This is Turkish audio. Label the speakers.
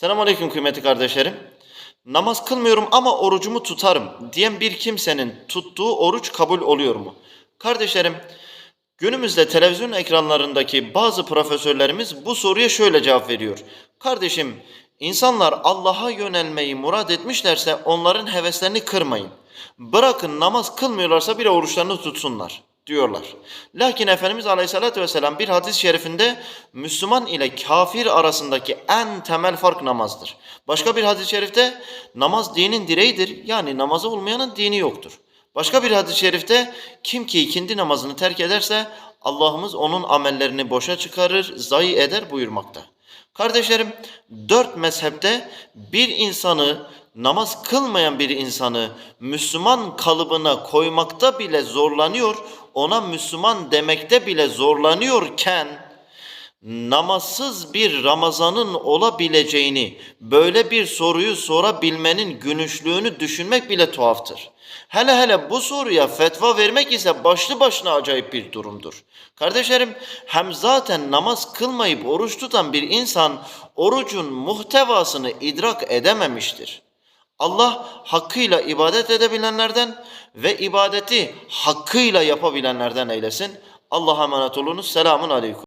Speaker 1: Selamünaleyküm kıymetli kardeşlerim. Namaz kılmıyorum ama orucumu tutarım diyen bir kimsenin tuttuğu oruç kabul oluyor mu? Kardeşlerim, günümüzde televizyon ekranlarındaki bazı profesörlerimiz bu soruya şöyle cevap veriyor. Kardeşim, insanlar Allah'a yönelmeyi murad etmişlerse onların heveslerini kırmayın. Bırakın namaz kılmıyorlarsa bile oruçlarını tutsunlar diyorlar. Lakin Efendimiz Aleyhisselatü Vesselam bir hadis-i şerifinde Müslüman ile kafir arasındaki en temel fark namazdır. Başka bir hadis-i şerifte namaz dinin direğidir. Yani namazı olmayanın dini yoktur. Başka bir hadis-i şerifte kim ki ikindi namazını terk ederse Allah'ımız onun amellerini boşa çıkarır, zayi eder buyurmakta. Kardeşlerim, dört mezhepte bir insanı, namaz kılmayan bir insanı Müslüman kalıbına koymakta bile zorlanıyor, ona Müslüman demekte bile zorlanıyorken, namazsız bir Ramazan'ın olabileceğini, böyle bir soruyu sorabilmenin gülünçlüğünü düşünmek bile tuhaftır. Hele hele bu soruya fetva vermek ise başlı başına acayip bir durumdur. Kardeşlerim, hem zaten namaz kılmayıp oruç tutan bir insan orucun muhtevasını idrak edememiştir. Allah hakkıyla ibadet edebilenlerden ve ibadeti hakkıyla yapabilenlerden eylesin. Allah'a emanet olunuz. Selamun aleyküm.